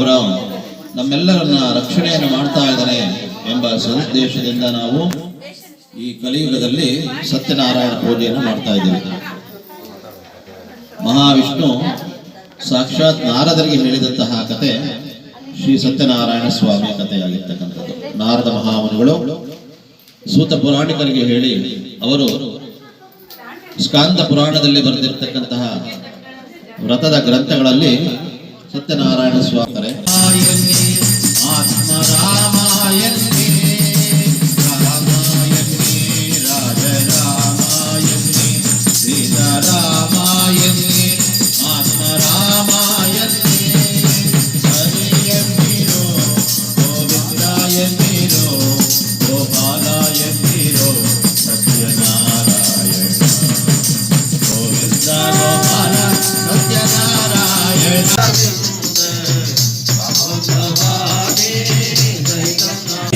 ಅವರ ನಮ್ಮೆಲ್ಲರನ್ನ ರಕ್ಷಣೆಯನ್ನು ಮಾಡ್ತಾ ಇದ್ದಾನೆ ಎಂಬ ಸದುದ್ದೇಶದಿಂದ ನಾವು ಈ ಕಲಿಯುಗದಲ್ಲಿ ಸತ್ಯನಾರಾಯಣ ಪೂಜೆಯನ್ನು ಮಾಡ್ತಾ ಇದ್ದೇವೆ. ಮಹಾವಿಷ್ಣು ಸಾಕ್ಷಾತ್ ನಾರದರಿಗೆ ಹೇಳಿದಂತಹ ಕತೆ ಶ್ರೀ ಸತ್ಯನಾರಾಯಣ ಸ್ವಾಮಿ ಕಥೆಯಾಗಿರ್ತಕ್ಕಂಥದ್ದು. ನಾರದ ಮಹಾಮುನಿಗಳು ಸೂತ ಪುರಾಣಿಕರಿಗೆ ಹೇಳಿ ಅವರು ಸ್ಕಾಂದ ಪುರಾಣದಲ್ಲಿ ಬರೆದಿರ್ತಕ್ಕಂತಹ ವ್ರತದ ಗ್ರಂಥಗಳಲ್ಲಿ சத்யநாராயண சுவாமி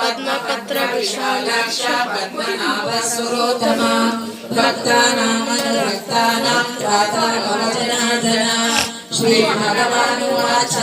పద్మపత్ర విశాలాక్ష పద్మనాభ సురోత్తమ భక్తానామన భక్తానాం రాధా భవజనార్దన శ్రీ భగవానువాచ